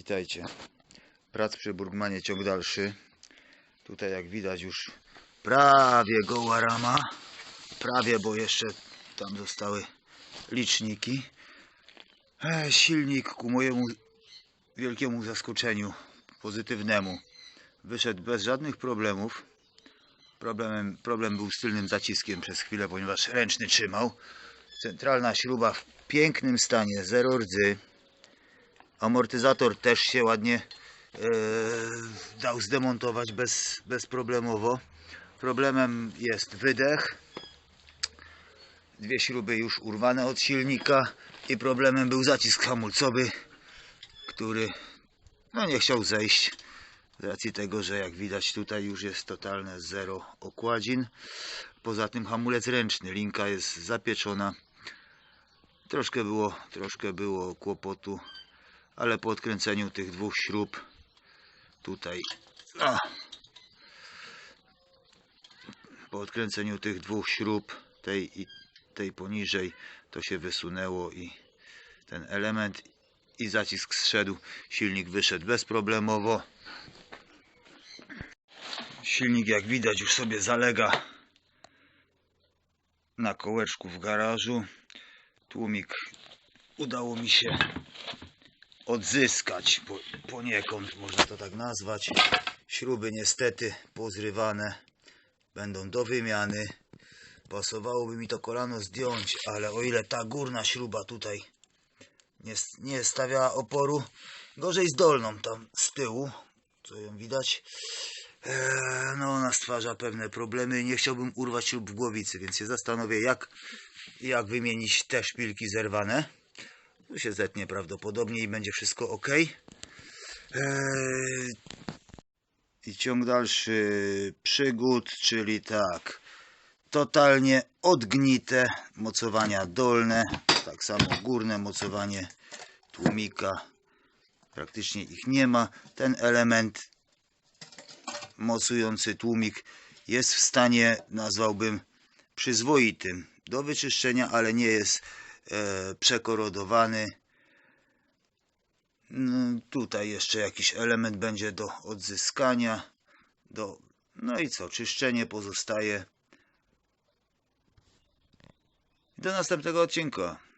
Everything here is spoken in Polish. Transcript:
Witajcie. Prac przy Burgmanie ciąg dalszy. Tutaj jak widać już prawie goła rama. Prawie, bo jeszcze tam zostały liczniki. E, silnik ku mojemu wielkiemu zaskoczeniu pozytywnemu wyszedł bez żadnych problemów. Problemem, problem był z tylnym zaciskiem przez chwilę, ponieważ ręczny trzymał. Centralna śruba w pięknym stanie, zero rdzy. Amortyzator też się ładnie e, dał zdemontować bez, bezproblemowo. Problemem jest wydech. Dwie śruby już urwane od silnika i problemem był zacisk hamulcowy, który no nie chciał zejść z racji tego, że jak widać tutaj już jest totalne zero okładzin. Poza tym hamulec ręczny, linka jest zapieczona. Troszkę było, troszkę było kłopotu, ale po odkręceniu tych dwóch śrub tutaj a, po odkręceniu tych dwóch śrub tej i tej poniżej to się wysunęło i ten element i zacisk zszedł. Silnik wyszedł bezproblemowo. Silnik jak widać już sobie zalega na kołeczku w garażu. Tłumik udało mi się odzyskać po, poniekąd, można to tak nazwać. Śruby niestety pozrywane będą do wymiany. Pasowałoby mi to kolano zdjąć, ale o ile ta górna śruba tutaj nie, nie stawiała oporu, gorzej z dolną tam z tyłu, co ją widać, eee, no ona stwarza pewne problemy nie chciałbym urwać śrub w głowicy, więc się zastanowię jak, jak wymienić te szpilki zerwane. Tu się zetnie prawdopodobnie i będzie wszystko ok. Eee, I ciąg dalszy przygód, czyli tak. Totalnie odgnite mocowania dolne, tak samo górne mocowanie tłumika. Praktycznie ich nie ma. Ten element mocujący tłumik jest w stanie, nazwałbym, przyzwoitym do wyczyszczenia, ale nie jest przekorodowany. No, tutaj jeszcze jakiś element będzie do odzyskania. Do... No i co? Czyszczenie pozostaje. Do następnego odcinka.